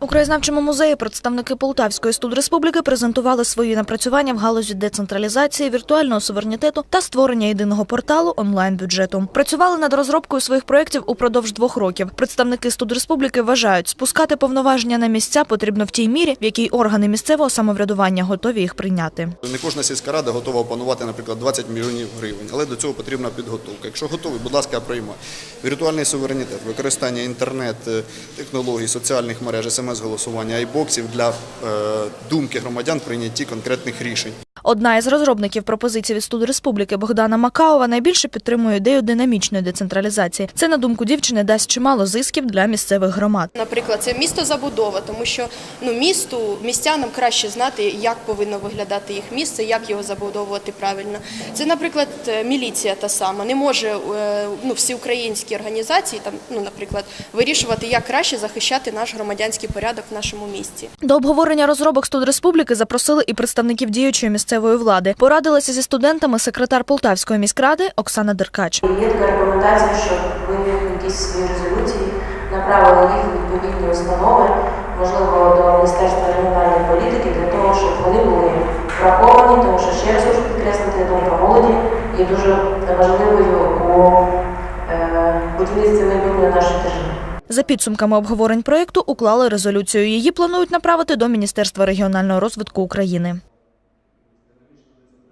У краєзнавчому музеї представники Полтавської студреспубліки презентували свої напрацювання в галузі децентралізації, віртуального суверенітету та створення єдиного порталу онлайн-бюджету. Працювали над розробкою своїх проєктів упродовж двох років. Представники студреспубліки вважають, спускати повноваження на місця потрібно в тій мірі, в якій органи місцевого самоврядування готові їх прийняти. Не кожна сільська рада готова опанувати, наприклад, 20 мільйонів гривень, але до цього потрібна підготовка. Якщо готові, будь ласка, приймай. Віртуальний суверенітет, використання інтернет, е, технологій, соціальних мереж, смс-голосування, айбоксів для е, думки громадян прийнятті конкретних рішень. Одна із розробників пропозицій від студреспубліки Богдана Макаова найбільше підтримує ідею динамічної децентралізації. Це, на думку дівчини, дасть чимало зисків для місцевих громад. Наприклад, це місто-забудова, тому що ну, місту, містянам краще знати, як повинно виглядати їх місце, як його забудовувати правильно. Це, наприклад, е, міліція та сама. Не може е, ну, всеукраїнські організації, там, ну, наприклад, вирішувати, як краще захищати наш громадянський порядок в нашому місті. До обговорення розробок студреспубліки запросили і представників діючої місцевої влади. Порадилася зі студентами секретар Полтавської міськради Оксана Деркач. Є така рекомендація, щоб ви якісь свої резолюції направили їх відповідні установи, можливо, до Міністерства регіональної політики, для того, щоб вони були враховані, тому що ще раз хочу підкреслити, думка молоді є дуже важливою у е, будівництві майбутньої нашої держави. За підсумками обговорень проєкту уклали резолюцію. Її планують направити до Міністерства регіонального розвитку України.